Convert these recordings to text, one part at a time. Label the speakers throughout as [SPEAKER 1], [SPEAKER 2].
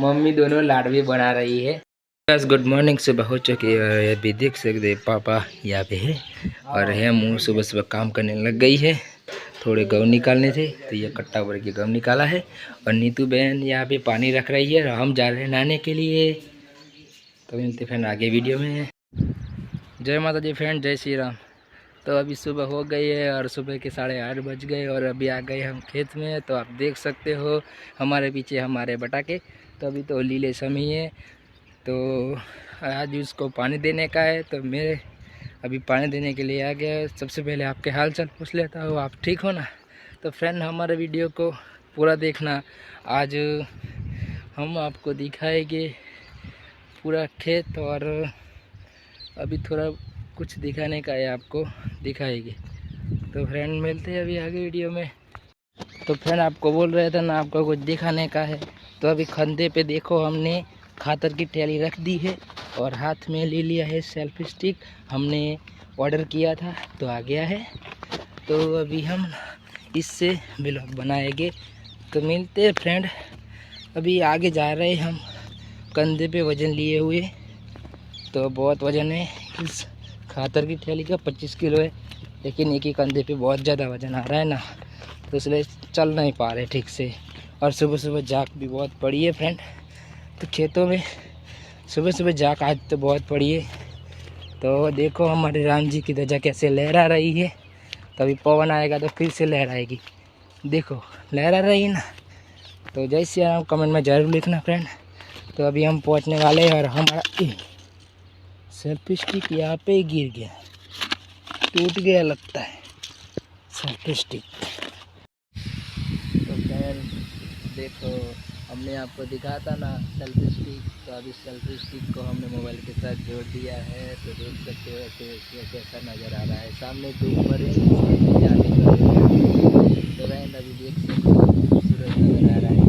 [SPEAKER 1] Mummy दोनों लाडवी बना रही है। बस गुड मॉर्निंग, सुबह हो चुकी है। अभी देख सकते पापा यहाँ पे है। और है सुबह सुबह काम करने लग गई है। थोड़े गव निकालने थे तो ये कट्टा भर के गव निकाला है। और नीतू बहन यहाँ पे पानी रख रही है, और हम जा रहे हैं नहाने के लिए। तो मिलते फ्रेंड आगे वीडियो में। जय माता जी फ्रेंड, जय श्री राम। तो अभी सुबह हो गई है और सुबह के साढ़े आठ बज गए और अभी आ गए हम खेत में। तो आप देख सकते हो हमारे पीछे हमारे बटाके तो अभी तो लीले समय है। तो आज उसको पानी देने का है। तो मेरे अभी पानी देने के लिए आ गया सबसे पहले आपके हाल चाल पूछ लेता हूँ। आप ठीक हो ना? तो फ्रेंड हमारे वीडियो को पूरा देखना। आज हम आपको दिखाएँगे पूरा खेत और अभी थोड़ा कुछ दिखाने का है आपको दिखाएगी। तो फ्रेंड मिलते हैं अभी आगे वीडियो में। तो फ्रेंड आपको बोल रहे थे ना, आपको कुछ दिखाने का है। तो अभी खंधे पे देखो, हमने खातर की टैली रख दी है और हाथ में ले लिया है सेल्फी स्टिक हमने ऑर्डर किया था तो आ गया है। तो अभी हम इससे ब्लॉग बनाएँगे। तो मिलते हैं फ्रेंड अभी आगे जा रहे हैं हम। कंधे पे वज़न लिए हुए। तो बहुत वज़न है। इस खातर की थैली का 25 किलो है, लेकिन एक ही कंधे पे बहुत ज़्यादा वज़न आ रहा है ना तो इसलिए चल नहीं पा रहे ठीक से। और सुबह सुबह जाक भी बहुत पड़ी है फ्रेंड तो खेतों में सुबह सुबह जाक आज तो बहुत पड़ी है। तो देखो हमारे राम जी की ध्वजा कैसे लहरा रही है। तभी पवन आएगा तो फिर से लहराएगी। देखो, लहरा रही है ना? तो श्री राम कमेंट में ज़रूर लिखना फ्रेंड तो अभी हम पहुँचने वाले हैं और हमारा सेल्फी स्टिक यहाँ पे गिर गया टूट गया लगता है। सेल्फी स्टिक तो फ्रेंड देखो, हमने आपको दिखा था ना सेल्फी स्टिक तो अभी सेल्फी स्टिक को हमने मोबाइल के साथ जोड़ दिया है। तो देख सकते हो कैसा नज़र आ रहा है। सामने धूप पर है इसलिए आगे कर रहे हैं। तो फ्रेंड अभी देख सकते हो सूरज नज़र आ रहा है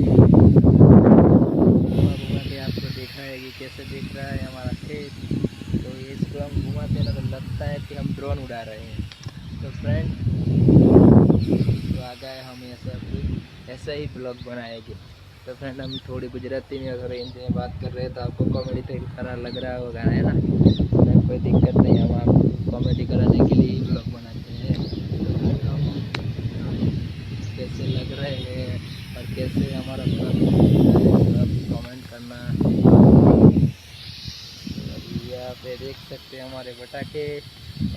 [SPEAKER 1] घुमा घुमा के आपको देखा है कि कैसे दिख रहा है हमारा खेत तो इसको हम घुमाते हैं ना तो लगता है कि हम ड्रोन उड़ा रहे हैं तो फ्रेंड तो आ गए हम ऐसा ऐसा ही ब्लॉग बनाएँगे। तो फ्रेंड हम थोड़ी गुजराती में और हिंदी में बात कर रहे हैं तो आपको कॉमेडी तो तरह लग रहा होगा, है ना? तो कोई दिक्कत नहीं, हम आपको कॉमेडी कराने के लिए ही ब्लॉग बनाते हैं। तो हम कैसे लग रहे हैं और कैसे हमारा ब्लॉग सब कमेंट करना। तो अभी यहाँ पे देख सकते हैं हमारे बटाके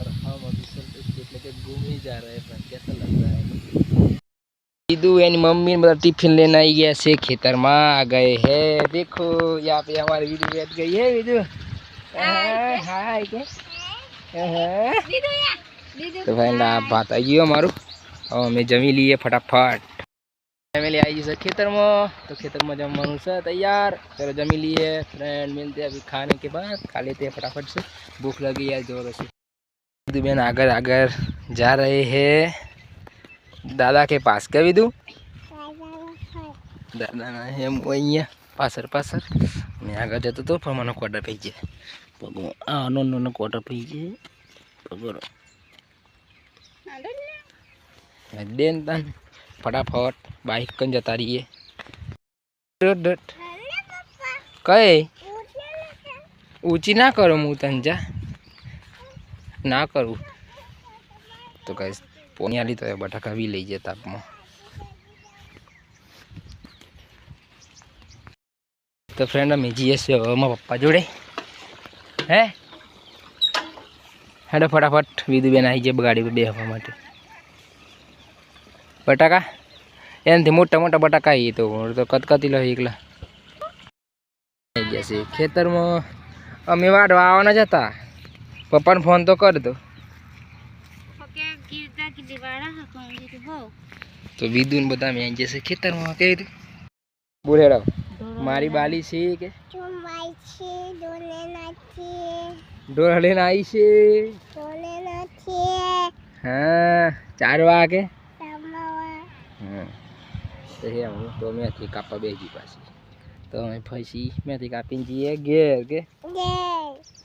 [SPEAKER 1] और हम अभी सिर्फ़ स्कूट लेके घूम ही जा रहे हैं कैसा लग रहा है? दीदू यानी मम्मी मतलब टिफ़िन लेना ही ऐसे खेतर में आ गए हैं। देखो यहाँ पे हमारी वीडियो बैठ गई है वीडियो हाय हाँ, हाँ, हाँ, तो भाई आप बात आइए हमारो। और मैं जमी ली है फटाफट। जमी ले आई सर खेतर में। तो खेतर में जम मनु सर तैयार चलो जमी ली है। फ्रेंड मिलते हैं अभी खाने के बाद। खा लेते हैं फटाफट से। भूख लगी है ज़ोर से। विदु बहन आगर आगर जा रहे हैं दादा के पास क्या विदु દાદાના એમ અહીંયા પાછળ પાછળ અને આગળ જતો તો ફરવાનો ક્વાર્ટર પી જાય પગો આ નાનો નાનો ક્વાર્ટર પી જાય પગો દેન તન ફટાફટ બાઈક કન જતા રહીએ ડટ ડટ કઈ ઊંચી ના કરું હું તને જા ના કરું. તો કઈ લીધો એ બટાકા બી લઈ જાય તાપમાં તો ફ્રેન્ડ અમે જઈએ છીએ હવે પપ્પા જોડે. હે? હેડો ફટાફટ વિધુબેન આવી જાય ગાડી પર બેસવા માટે. બટાકા? એનાથી મોટા મોટા બટાકા એ તો તો કતકતી લો એકલા. આવી ગયા છે ખેતરમાં. અમે વાડવા આવવાના જ હતા. પપ્પાને ફોન તો કર દો. તો વિધુ ને બધા મેં જશે. ખેતરમાં કેવી રીતે? બોલેડા મારી બાલી છે કે? લઈને આવી છે. હા ચાર વાગે? તો હું તો મેથી કાપવા બેસી પાછી. તો અમે ફસી મેથી કાપીને જઈએ ઘેર કે?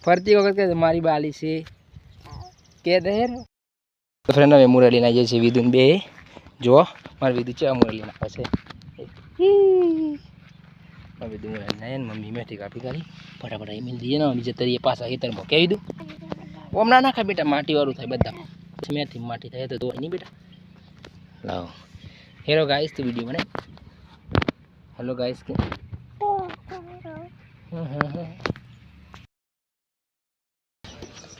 [SPEAKER 1] ફરતી વખત કે મારી બાલી છે કે દે ફ્રેન્ડ અમે મુરલી ના જઈએ છીએ વિદુન બે જુઓ મારે વિદુ છે મુરલી લઈને પાસે મારે લઈને મમ્મી મેથી કાપી કાઢી ફટાફટ એ મિલ દઈએ ને અમે જતા રહીએ પાછા ખેતરમાં કહી દઉં ઓમ ના નાખા બેટા માટીવાળું થાય બધા મેથી માટી થાય તો ધોવાય નહીં બેટા લાવો હેરો ગાઈસ તો વીડિયો બને હેલો ગાઈસ કે હમ હમ હમ.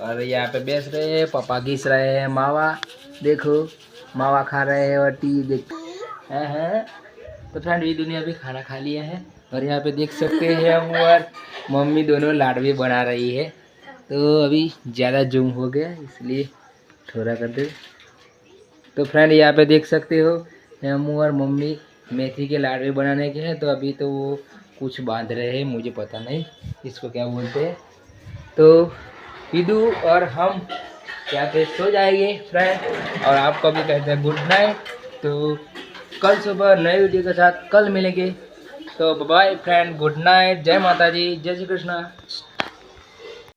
[SPEAKER 1] और यहाँ पे बेच रहे हैं, पापा घिस रहे हैं, मावा देखो, मावा खा रहे हैं और टी देख। है, हैं? तो फ्रेंड, ये दुनिया भी खाना खा लिया है और यहाँ पे देख सकते हैं हम और मम्मी दोनों लाडवे बना रही है। तो अभी ज़्यादा जूम हो गया, इसलिए थोड़ा कर दे। तो फ्रेंड, यहाँ पे देख सकते हो, हम और मम्मी मेथी के लाडवे बनाने के हैं तो अभी तो वो कुछ बाँध रहे हैं, मुझे पता नहीं, इसको क्या बोलते हैं? तो विदु और हम यहाँ पे सो जाएँगे फ्रेंड और आपको भी कहते हैं गुड नाइट तो कल सुबह नए वीडियो के साथ कल मिलेंगे. तो बाय फ्रेंड गुड नाइट जय माता जी जय श्री कृष्णा.